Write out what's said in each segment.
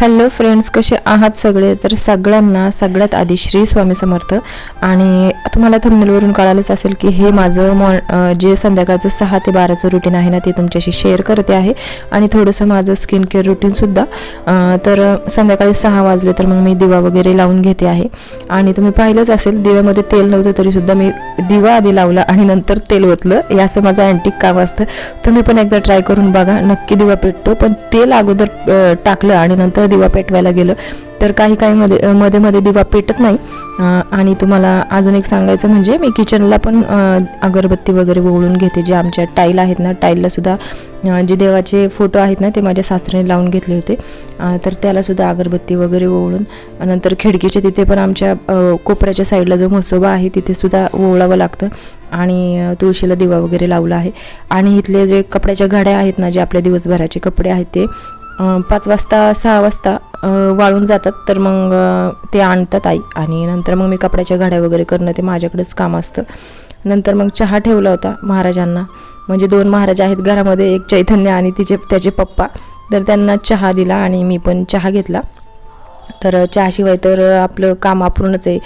Hello friends कसे आहात सगळे? तर सगळ्यांना सगळ्यात आधी श्री स्वामी समर्थ. आणि तुम्हाला थंबनेलवरून कळालंच असेल की हे माझं मॉ जे संध्याकाळचं सहा ते बाराचं रुटीन आहे ना ते तुमच्याशी शेअर करते आहे. आणि थोडंसं माझं स्किन केअर रुटीनसुद्धा तर संध्याकाळी सहा वाजले तर मग मी दिवा वगैरे लावून घेते आहे. आणि तुम्ही पाहिलंच असेल दिव्यामध्ये तेल नव्हतं तरीसुद्धा मी दिवा आधी लावला आणि नंतर तेल ओतलं. हे असं माझं अँटिक काम असतं. तुम्ही पण एकदा ट्राय करून बघा. नक्की दिवा पेटतो. पण तेल अगोदर टाकलं आणि नंतर दिवा पेटवायला गेलं. तर काही काही मध्ये मध्ये मध्ये दिवा पेटत नाही. आणि तुम्हाला अजून एक सांगायचं म्हणजे मी किचनला पण अगरबत्ती वगैरे ओळून घेते. जे आमच्या टाईल आहेत ना टाईललासुद्धा जे देवाचे फोटो आहेत ना ते माझ्या सासऱ्याने लावून घेतले होते. तर त्यालासुद्धा अगरबत्ती वगैरे ओळून नंतर खिडकीच्या तिथे पण आमच्या कोपऱ्याच्या साईडला जो म्हसोबा आहे तिथेसुद्धा ओवळावं लागतं. आणि तुळशीला दिवा वगैरे लावला आहे. आणि इथले जे कपड्याच्या घड्या आहेत ना जे आपल्या दिवसभराचे कपडे आहेत ते पाच वाजता सहा वाजता वाळून जातात. तर मग ते आणतात आई. आणि नंतर मग मी कपड्याच्या घड्या वगैरे करणं ते माझ्याकडेच काम असतं. नंतर मग चहा ठेवला होता महाराजांना. म्हणजे दोन महाराज आहेत घरामध्ये एक चैतन्य आणि तिचे त्याचे पप्पा. तर त्यांना चहा दिला आणि मी पण चहा घेतला. तर चहाशिवाय तर आपलं काम अपूर्णच आहे.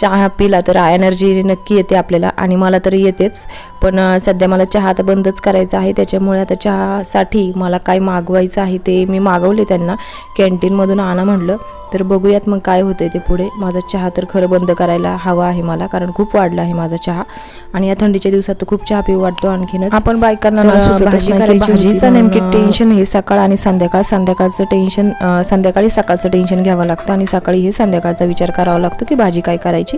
चहा पिला तर एनर्जी नक्की येते आपल्याला आणि मला तर येतेच. पण सध्या मला चहा तर बंदच करायचा आहे. त्याच्यामुळे आता चहासाठी मला काय मागवायचं आहे ते मी मागवले त्यांना. कॅन्टीनमधून आणा म्हणलं. तर बघूयात मग काय होतंय ते पुढे. माझा चहा तर खरं बंद करायला हवा आहे मला कारण खूप वाढला आहे माझा चहा. आणि या थंडीच्या दिवसात तर खूप चहा पिऊ वाटतो आणखीनच. आपण बायकांना होती. भाजीचं नेमकी टेन्शन हे सकाळ आणि संध्याकाळ. संध्याकाळचं टेन्शन संध्याकाळी सकाळचं टेन्शन घ्यावं लागतं आणि सकाळी हे संध्याकाळचा विचार करावा लागतो की भाजी काय करायची.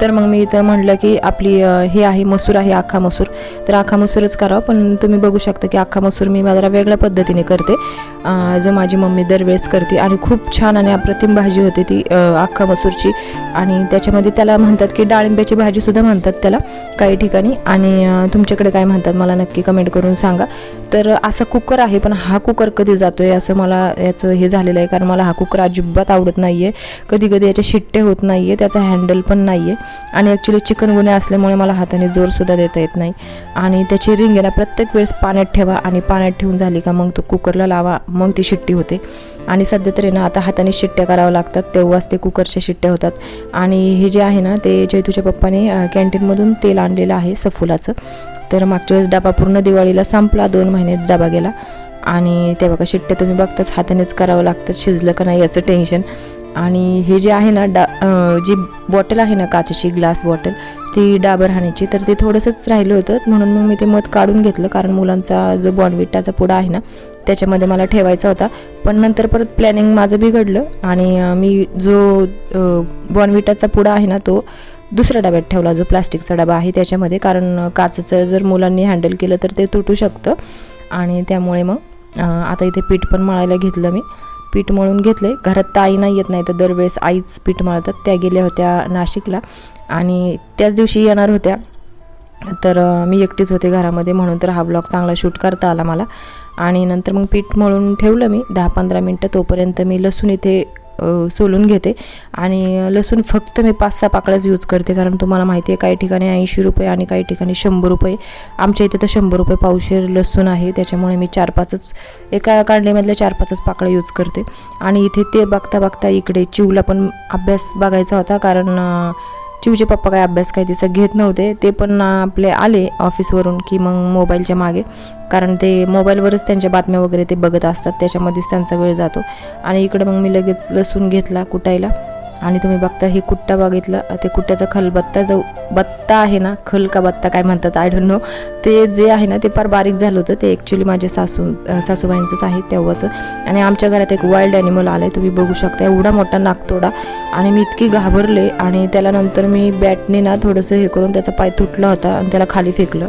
तर मग मी इथं म्हणलं की आपली हे आहे मसूर आहे अख्खा मसूर. तर अख्खा मसूरच करावं. पण तुम्ही बघू शकता की अख्खा मसूर मी जरा वेगळ्या पद्धतीने करते. जो माझी मम्मी दरवेळेस करते. आणि खूप छान आणि अप्रतिम भाजी होते ती अख्खा मसूरची. आणि त्याच्यामध्ये त्याला म्हणतात की डाळिंब्याची भाजीसुद्धा म्हणतात त्याला काही ठिकाणी. आणि तुमच्याकडे काय म्हणतात मला नक्की कमेंट करून सांगा. तर असा कुकर आहे पण हा कुकर कधी जातो आहे असं मला याचं हे झालेलं आहे. कारण मला हा कुकर अजिबात आवडत नाही आहे कधी कधी याच्या शिट्टे होत नाही आहे त्याचा हँडल पण नाही आहे आणि ॲक्च्युली चिकन गुन्हे असल्यामुळे मला हाताने जोरसुद्धा देता येत नाही. आणि त्याची रिंग आहे ना प्रत्येक वेळेस पाण्यात ठेवा आणि पाण्यात ठेवून झाली का मग तो कुकरला लावा मग ती शिट्टी होते. आणि सध्या तरी ना आता हाताने शिट्ट्या करावं लागतात तेव्हाच ते कुकरच्या शिट्ट्या होतात. आणि हे जे आहे ना ते चैतूच्या पप्पाने कॅन्टीनमधून तेल आणलेलं आहे सफुलाचं. तर मागच्या वेळेस डबा पूर्ण दिवाळीला संपला दोन महिन्यात डबा गेला. आणि तेव्हा का शिट्ट्या तुम्ही बघताच हातानेच करावं लागतं शिजलं का नाही याचं टेन्शन. आणि हे जे आहे ना डा जी बॉटल आहे ना काचेची ग्लास बॉटल ती डाबर हाण्याची तर ते थोडंसंच राहिलं होतं. म्हणून मग मी ते मध काढून घेतलं कारण मुलांचा जो बॉर्नविटाचा पुडा आहे ना त्याच्यामध्ये मला ठेवायचा होता. पण नंतर परत प्लॅनिंग माझं बिघडलं आणि मी जो बॉर्नविटाचा पुडा आहे ना तो दुसऱ्या डब्यात ठेवला जो प्लास्टिकचा डबा आहे त्याच्यामध्ये. कारण काचचं काचेचं जर मुलांनी हँडल केलं तर ते तुटू शकतं. आणि त्यामुळे मग आता इथे पीठ पण मळायला घेतलं मी. पीठ मळून घेतले घरात तर आई नाही येत नाही तर दरवेळेस आईच पीठ मळतात. त्या गेल्या होत्या नाशिकला. आणि त्याच दिवशी येणार होत्या. तर मी एकटीच होते घरामध्ये म्हणून तर हा ब्लॉग चांगला शूट करता आला मला. आणि नंतर मग पीठ मळून ठेवलं मी. दहा पंधरा मिनटं तोपर्यंत मी लसूण इथे सोलून घेते. आणि लसूण फक्त मी पाच सहा पाकळ्याच यूज करते. कारण तुम्हाला माहिती आहे काही ठिकाणी ऐंशी रुपये आणि काही ठिकाणी शंभर रुपये. आमच्या इथे तर शंभर रुपये पावशेर लसूण आहे. त्याच्यामुळे मी चार पाचच एका कांडीमधल्या चार पाचच पाकळ्या यूज करते. आणि इथे ते बघता बघता इकडे चिवला पण अभ्यास बघायचा होता. कारण चिवचे पप्पा काय अभ्यास काय तिचं घेत नव्हते. ते पण आपले आले ऑफिसवरून की मग मोबाईलच्या मागे. कारण ते मोबाईलवरच त्यांच्या बातम्या वगैरे ते बघत असतात. त्याच्यामध्येच त्यांचा वेळ जातो. आणि इकडे मग मी लगेच लसूण घेतला कुटायला. आणि तुम्ही बघता हे कुट्टा बघितलं ते कुट्ट्याचा खलबत्ता जो बत्ता आहे ना खल का बत्ता काय म्हणतात आय डोंट नो ते जे आहे ना ते फार बारीक झालं होतं. ते ॲक्च्युली माझ्या सासू सासूबाईंचंच आहे तेव्हाचं. आणि आमच्या घरात एक वाईल्ड ॲनिमल आलं आहे तुम्ही बघू शकता. एवढा मोठा नागतोडा. आणि मी इतकी घाबरले आणि त्याला नंतर मी बॅटने ना थोडंसं हे करून त्याचा पाय तुटला होता आणि त्याला खाली फेकलं.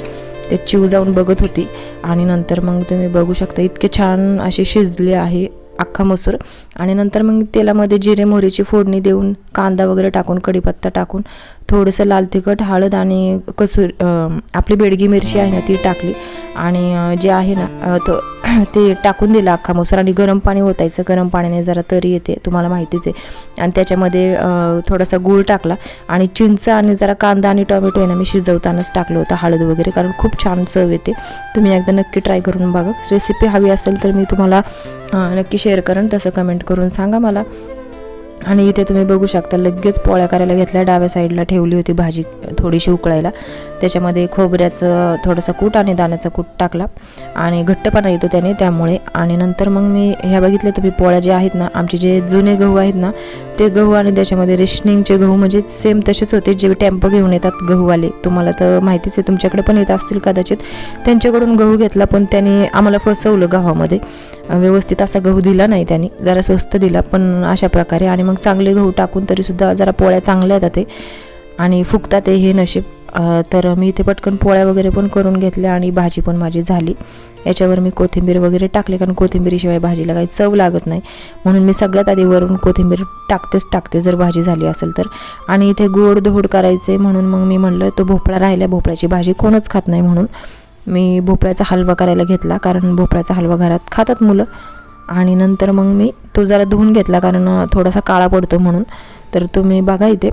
ते चिव जाऊन बघत होती. आणि नंतर मग तुम्ही बघू शकता इतके छान असे शिजले आहे. अख्खा मसूर. आणि नंतर मग तेलामध्ये जिरे मोहरीची फोडणी देऊन कांदा वगैरे टाकून कढीपत्ता टाकून थोडंसं लाल तिखट हळद आणि कसुर आपली बेडगी मिरची आहे ना ती टाकली. आणि जे आहे ना तो ते टाकून दिलं अख्खा मसूर आणि गरम पाणी ओतायचं. गरम पाण्याने जरा तरी येते तुम्हाला माहितीच आहे. आणि त्याच्यामध्ये थोडासा गूळ टाकला आणि चिंच आणि जरा कांदा आणि टोमॅटो आहे ना मी शिजवतानाच टाकलं होतं हळद वगैरे कारण खूप छान चव येते. तुम्ही एकदा नक्की ट्राय करून बघा. रेसिपी हवी असेल तर मी तुम्हाला नक्की शेअर करेन. तसं कमेंट करून सांगा मला. आणि इथे तुम्ही बघू शकता लगेच पोळ्या करायला घेतल्या डाव्या साईडला ठेवली होती भाजी थोडीशी उकळायला. त्याच्यामध्ये खोबऱ्याचं थोडंसं कूट आणि दाण्याचा कूट टाकला. आणि घट्टपणा येतो त्याने त्यामुळे. आणि नंतर मग मी ह्या बघितलं तुम्ही पोळ्या जे आहेत ना आमचे जे जुने गहू आहेत ना ते गहू आणि त्याच्यामध्ये रेशनिंगचे गहू म्हणजे सेम तसेच होते जे टेम्पो घेऊन येतात गहूवाले. तुम्हाला तर माहितीच आहे तुमच्याकडे पण येत असतील कदाचित. त्यांच्याकडून गहू घेतला पण त्याने आम्हाला फसवलं गव्हामध्ये. व्यवस्थित असा गहू दिला नाही त्यांनी जरा स्वस्त दिला पण अशा प्रकारे. आणि मग चांगले गहू टाकून तरीसुद्धा जरा पोळ्या चांगल्या येतात ते. आणि फुगतात हे नशीब. तर मी इथे पटकन पोळ्या वगैरे पण करून घेतल्या आणि भाजी पण माझी झाली. याच्यावर मी कोथिंबीर वगैरे टाकले कारण कोथिंबीरीशिवाय भाजीला काही चव लागत नाही. म्हणून मी सगळ्यात आधी वरून कोथिंबीर टाकतेच टाकते जर भाजी झाली असेल तर. आणि इथे गोड धोड करायचे म्हणून मग मी म्हणलं तो भोपळा राहिला भोपळ्याची भाजी कोणच खात नाही म्हणून. मी भोपळ्याचा हलवा करायला घेतला कारण भोपळ्याचा हलवा घरात खातात मुलं. आणि नंतर मग मी तो जरा धुवून घेतला कारण थोडासा काळा पडतो म्हणून. तर तुम्ही बघा इथे.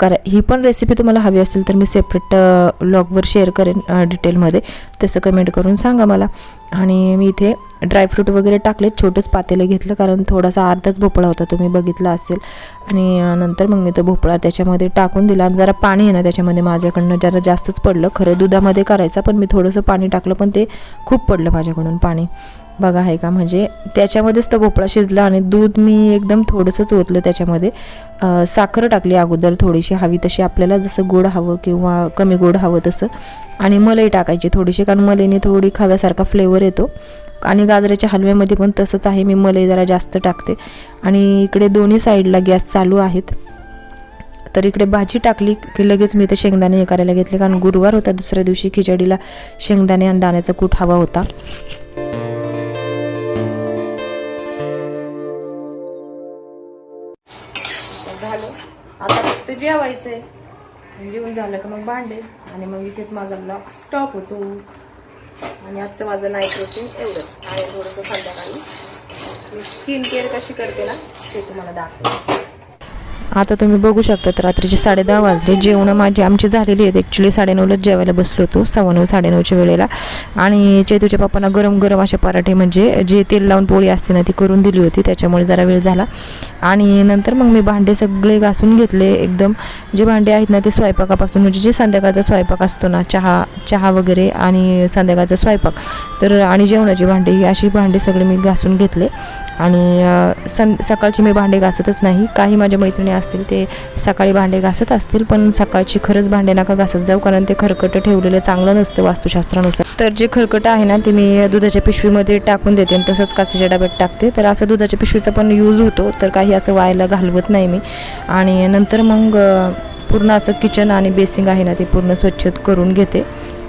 करा ही पण रेसिपी तुम्हाला हवी असेल तर मी सेपरेट ब्लॉगवर शेअर करेन डिटेलमध्ये तसं कमेंट करून सांगा मला. आणि मी इथे ड्रायफ्रूट वगैरे टाकलेत छोटंच पातेलं घेतलं कारण थोडासा अर्धाच भोपळा होता तुम्ही बघितला असेल. आणि नंतर मग मी तो भोपळा त्याच्यामध्ये टाकून दिला. आणि जरा पाणी आहे ना त्याच्यामध्ये माझ्याकडनं जरा जास्तच पडलं. खरं दुधामध्ये करायचं पण मी थोडंसं पाणी टाकलं पण ते खूप पडलं माझ्याकडून पाणी. बघा आहे का? म्हणजे त्याच्यामध्येच तो भोपळा शिजला आणि दूध मी एकदम थोडंसंच ओतलं त्याच्यामध्ये. साखर टाकली अगोदर थोडीशी हवी तशी आपल्याला जसं गोड हवं किंवा कमी गोड हवं तसं. आणि मलाई टाकायची थोडीशी कारण मलईने थोडी खाव्यासारखा फ्लेवर येतो. आणि गाजराच्या हलव्यामध्ये पण तसंच आहे मी मलई जरा जास्त टाकते. आणि इकडे दोन्ही साईडला गॅस चालू आहेत. तर इकडे भाजी टाकली की लगेच मी ते शेंगदाणे हे करायला घेतले कारण गुरुवार होता दुसऱ्या दिवशी खिचडीला शेंगदाणे आणि दाण्याचा कूट हवा होता. आता जेवायचंय जेवण झालं का मग भांडे. आणि मग इथेच माझा ब्लॉग स्टॉप होतो. आणि आजचं माझं नाईट रुटीन एवढंच. आणि थोडंसं संध्याकाळी. मी स्किन केअर कशी करते ना ते तुम्हाला दाखवते. आता तुम्ही बघू शकता तर रात्रीचे साडे दहा वाजले. जेवणं माझी आमची झालेली आहेत. ॲक्च्युली साडेनऊलाच जेवायला बसलो होतो सव्वा नऊ साडेनऊच्या वेळेला. आणि चेतूच्या पप्पांना गरम गरम असे पराठे म्हणजे जे तेल लावून पोळी असते ना ती करून दिली होती. त्याच्यामुळे जरा वेळ झाला. आणि नंतर मग मी भांडे सगळे घासून घेतले एकदम. जे भांडे आहेत ना ते स्वयंपाकापासून म्हणजे जे संध्याकाळचा स्वयंपाक असतो ना चहा चहा वगैरे आणि संध्याकाळचा स्वयंपाक. तर आणि जेवणाची भांडी ही अशी भांडे सगळे मी घासून घेतले. आणि सं सकाळची मी भांडे घासतच नाही. काही माझ्या मैत्रिणी असतील ते सकाळी भांडे घासत असतील पण सकाळची खरंच भांडे नका घासत जाऊ कारण ते खरकटं ठेवलेलं चांगलं नसतं वास्तुशास्त्रानुसार. तर जे खरकटं आहे ना ते मी दुधाच्या पिशवीमध्ये टाकून देते आणि तसंच काचेच्या डब्यात टाकते. तर असं दुधाच्या पिशवीचा पण यूज होतो तर काही असं व्हायला घालवत नाही मी. आणि नंतर मग पूर्ण असं किचन आणि बेसिंग आहे ना ते पूर्ण स्वच्छ करून घेते.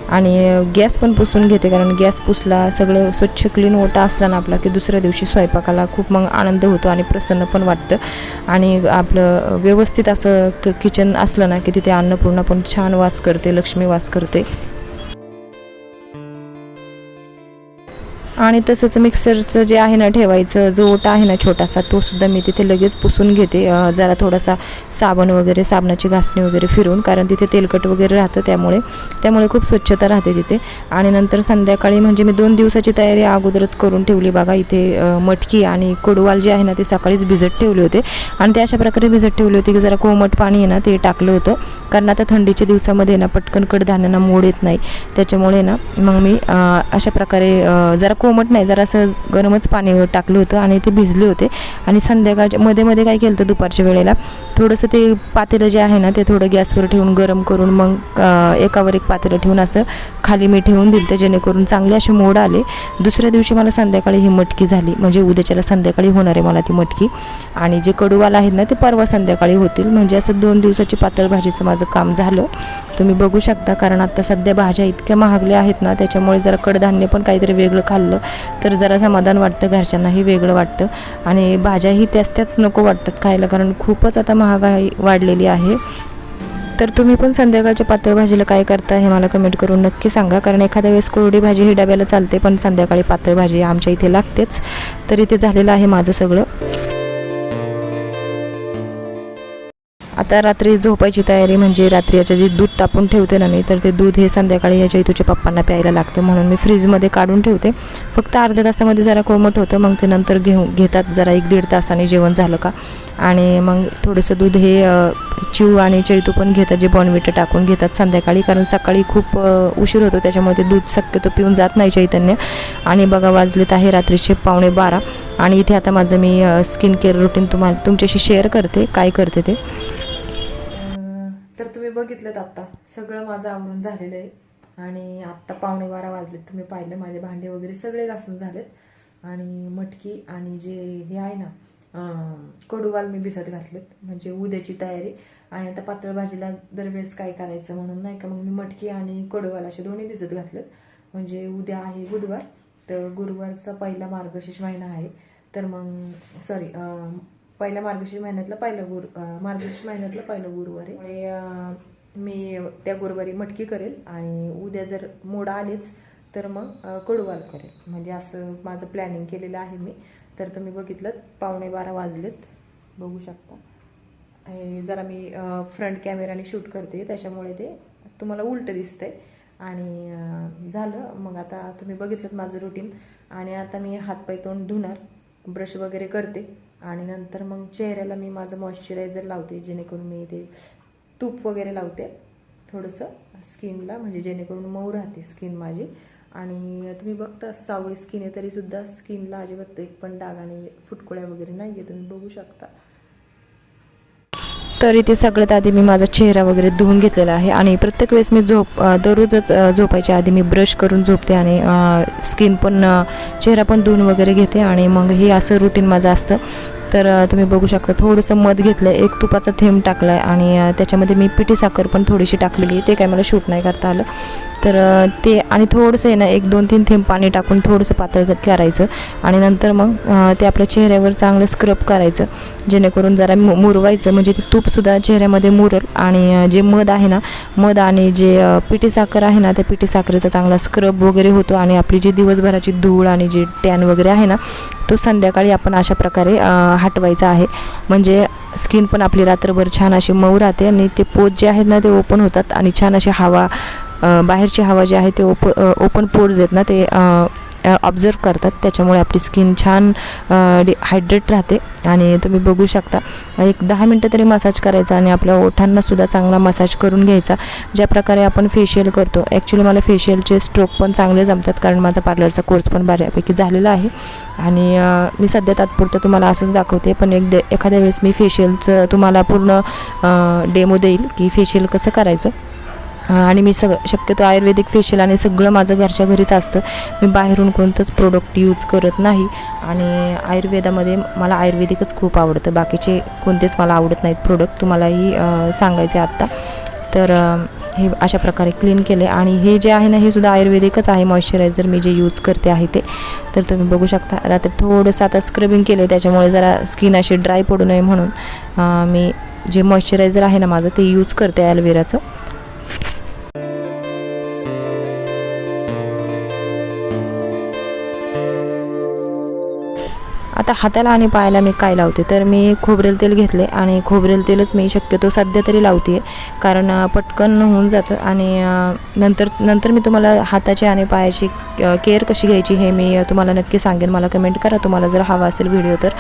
आणि गॅस पण पुसून घेते कारण गॅस पुसला सगळं स्वच्छ क्लीन ओटा असला ना आपला की दुसऱ्या दिवशी स्वयंपाकाला खूप मग आनंद होतो आणि प्रसन्न पण वाटतं. आणि आपलं व्यवस्थित असं क- किचन असलं ना की तिथे अन्नपूर्णा पण छान वास करते लक्ष्मी वास करते. आणि तसंच मिक्सरचं जे आहे ना ठेवायचं जो ओटा आहे ना छोटासा तो सुद्धा मी तिथे लगेच पुसून घेते. जरा थोडासा साबण वगैरे साबणाची घासणी वगैरे फिरून कारण तिथे तेलकट वगैरे राहतं त्यामुळे. त्यामुळे खूप स्वच्छता राहते तिथे. आणि नंतर संध्याकाळी म्हणजे मी दोन दिवसाची तयारी अगोदरच करून ठेवली बघा इथे मटकी आणि कडवाल जे आहे ना ते सकाळीच भिजत ठेवले होते. आणि ते अशा प्रकारे भिजत ठेवले होते की जरा कोमट पाणी आहे ना ते टाकलं होतं. कारण आता थंडीच्या दिवसामध्ये ना पटकन कडधान्यांना मोड येत नाही. त्याच्यामुळे ना मग मी अशा प्रकारे जरा कोमट नाही जरा असं गरमच पाणी टाकलं होतं आणि ते भिजले होते. आणि संध्याकाळच्या मध्ये मध्ये काय केलं होतं दुपारच्या वेळेला थोडंसं ते पातेलं जे आहे ना ते थोडं गॅसवर ठेवून गरम करून मग एकावर एक पातेलं ठेवून असं खाली मी ठेवून दिलं तर जेणेकरून चांगले असे मोड आले. दुसऱ्या दिवशी मला संध्याकाळी ही मटकी झाली म्हणजे उद्याच्याला संध्याकाळी होणार आहे मला ती मटकी. आणि जे कडूवाला आहेत ना ते परवा संध्याकाळी होतील. म्हणजे असं दोन दिवसाची पातळ भाजीचं माझं काम झालं. तुम्ही बघू शकता कारण आत्ता सध्या भाज्या इतक्या महागल्या आहेत ना त्याच्यामुळे जरा कडधान्य पण काहीतरी वेगळं खाल्लं. तर जरा समाधान वाटतं घरच्यांनाही वेगळं वाटतं. आणि भाज्याही त्याच त्याच नको वाटतात खायला कारण खूपच आता महागाई वाढलेली आहे. तर तुम्ही पण संध्याकाळच्या पातळ भाजीला काय करता हे मला कमेंट करून नक्की सांगा. कारण एखाद्या वेळेस कोरडी भाजी ही डब्याला चालते पण संध्याकाळी पातळ भाजी आमच्या इथे लागतेच. तर इथे झालेलं आहे माझं सगळं. आता रात्री झोपायची तयारी म्हणजे रात्री याच्या जे दूध तापून ठेवते ना मी तर ते दूध हे संध्याकाळी याच्या इथूच्या पप्पांना प्यायला लागतं म्हणून मी फ्रीजमध्ये काढून ठेवते. फक्त अर्ध्या तासामध्ये जरा कोमट होतं मग ते नंतर घेऊ घेतात जरा एक दीड तासाने जेवण झालं का. आणि मग थोडंसं दूध हे चिव आणि चैतू पण घेतात जे बॉनविटा टाकून घेतात संध्याकाळी कारण सकाळी खूप उशीर होतो त्याच्यामुळे ते दूध शक्यतो पिऊन जात नाही चैतन्य. आणि बघा वाजलेत आहे रात्रीचे पावणे बारा. आणि इथे आता माझं मी स्किन केअर रुटीन तुम्हाला तुमच्याशी शेअर करते काय करते ते. तर तुम्ही बघितलं आत्ता. सगळं माझं आवरून झालेलं आहे. आणि आत्ता पावणे बारा वाजलेत. तुम्ही पाहिलं माझे भांडे वगैरे सगळे घासून झालेत. आणि मटकी आणि जे हे आहे ना कडूवाल मी भिजत घातलेत. म्हणजे उद्याची तयारी. आणि आता पातळ भाजीला दरवेळेस काय करायचं म्हणून नाही का मग मी मटकी आणि कडूवाल असे दोन्ही भिजत घातलेत. म्हणजे उद्या आहे बुधवार. तर गुरुवारचा पहिला मार्गशीर्ष महिना आहे. तर मग सॉरी पहिल्या मार्गशीर्ष महिन्यातलं पहिलं गुरु अं, मार्गशीर्ष पहिलं गुरुवार. आहे मी त्या गुरुवारी मटकी करेल आणि उद्या जर मोड आलेच तर मग कडूवाल करेल. म्हणजे असं माझं प्लॅनिंग केलेलं आहे मी. तर तुम्ही बघितलं पावणे बारा वाजलेत. बघू शकता. हे जरा मी फ्रंट कॅमेराने शूट करते. त्याच्यामुळे ते तुम्हाला उलटं दिसतंय. आणि झालं. मग आता तुम्ही बघितलं माझं रुटीन आणि आता मी हातपाय तोंड धुणार ब्रश वगैरे करते. आणि नंतर मग चेहऱ्याला मी माझं मॉइश्चरायझर लावते जेणेकरून मी ते तूप वगैरे लावते. थोडंसं स्किनला म्हणजे जेणेकरून मऊ राहते स्किन माझी. आणि तुम्ही बघता सावळी स्किन आहे तरीसुद्धा स्किनला अजिबात एक पण डाग आणि फुटकुळ्या वगैरे नाही आहे तुम्ही बघू शकता. तर इथे सगळ्यात आधी मी माझा चेहरा वगैरे धुवून घेतलेला आहे. आणि प्रत्येक वेळेस मी झोप दररोजच झोपायच्या आधी मी ब्रश करून झोपते आणि स्किन पण चेहरा पण धुवून वगैरे घेते आणि मग हे असं रुटीन माझं असतं. तर तुम्ही बघू शकता थोडंसं मध घेतलं आहे एक तुपाचा थेंब टाकला आहे आणि त्याच्यामध्ये मी पिठी साखर पण थोडीशी टाकलेली आहे. ते काय मला शूट नाही करता आलं. तर ते आणि थोडंसं आहे ना एक दोन तीन थेंब पाणी टाकून थोडंसं पातळ करायचं आणि नंतर मग ते आपल्या चेहऱ्यावर चांगलं स्क्रब करायचं. जेणेकरून जरा मु- मुरवायचं. म्हणजे ते तूपसुद्धा चेहऱ्यामध्ये मुरल आणि जे मध आहे ना मध आणि जे पिठी साखर आहे ना त्या पिठी साखरेचा चांगला स्क्रब वगैरे होतो आणि आपली जी दिवसभराची धूळ आणि जे टॅन वगैरे आहे ना तो संध्याकाळी आपण अशा प्रकारे हटवायचा आहे. म्हणजे स्किन पण आपली रात्रभर छान अशी मऊ राहते आणि ते पोत जे आहेत ना ते ओपन होतात आणि छान अशी हवा बाहेरची हवा जी आहे ते ओप ओपन पोर्स आहेत ना ते ऑब्झर्व करतात. त्याच्यामुळे आपली स्किन छान हायड्रेट राहते. आणि तुम्ही बघू शकता एक दहा मिनटं तरी मसाज करायचा आणि आपल्या ओठांना सुद्धा चांगला मसाज करून घ्यायचा. ज्या प्रकारे आपण फेशियल करतो ॲक्च्युली मला फेशियलचे स्ट्रोक पण चांगले जमतात कारण माझा पार्लरचा कोर्स पण बऱ्यापैकी झालेला आहे. आणि मी सध्या तात्पुरतं तुम्हाला असंच दाखवते पण एक एखाद्या वेळेस मी फेशियलचं तुम्हाला पूर्ण डेमो देईल की फेशियल कसं करायचं. आणि मी सग शक्यतो आयुर्वेदिक फेशियल आणि सगळं माझं घरच्या घरीच असतं. मी बाहेरून कोणतंच प्रोडक्ट यूज करत नाही. आणि आयुर्वेदामध्ये मला आयुर्वेदिकच खूप आवडतं. बाकीचे कोणतेच मला आवडत नाहीत प्रोडक्ट तुम्हालाही सांगायचे आत्ता तर हे अशा प्रकारे क्लीन केले. आणि हे जे आहे ना हे सुद्धा आयुर्वेदिकच आहे. मॉइश्चरायझर मी जे यूज करते आहे ते. तर तुम्ही बघू शकता. रात्री थोडंसं आता स्क्रबिंग केले त्याच्यामुळे जरा स्किन अशी ड्राय पडू नये म्हणून मी जे मॉइश्चरायझर आहे ना माझं ते यूज करते ॲलोवेराचं आता हाताला आणि पायाला मी काय लावते? तर मी खोबरेल तेल घेतले आणि खोबरेल तेलच मी शक्यतो सध्या तरी लावते. कारण पटकन होऊन जातं आणि नंतर नंतर मी तुम्हाला हाताची आणि पायाची केअर कशी घ्यायची हे मी तुम्हाला नक्की सांगेन. मला कमेंट करा. तुम्हाला जर हवा असेल व्हिडिओ तर.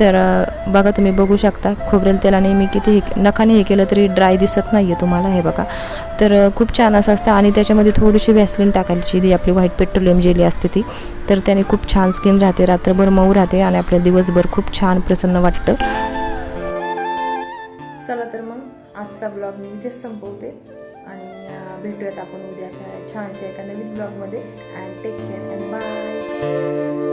तर बघा तुम्ही बघू शकता खोबरेल तेलाने मी किती हे- नखाने हे केलं तरी ड्राय दिसत नाही आहे तुम्हाला हे बघा. तर खूप छान असं असतं आणि त्याच्यामध्ये थोडीशी व्हॅसलिन टाकायची जी आपली व्हाईट पेट्रोलियम जेली असते ती. तर त्याने खूप छान स्किन राहते रात्रभर मऊ राहते आणि आपल्या दिवसभर खूप छान प्रसन्न वाटतं. चला तर मग आजचा ब्लॉग मी इथेच संपवते. आणि भेटूयात आपण उद्या अशा छानशा एका नवीन ब्लॉगमध्ये and take care and bye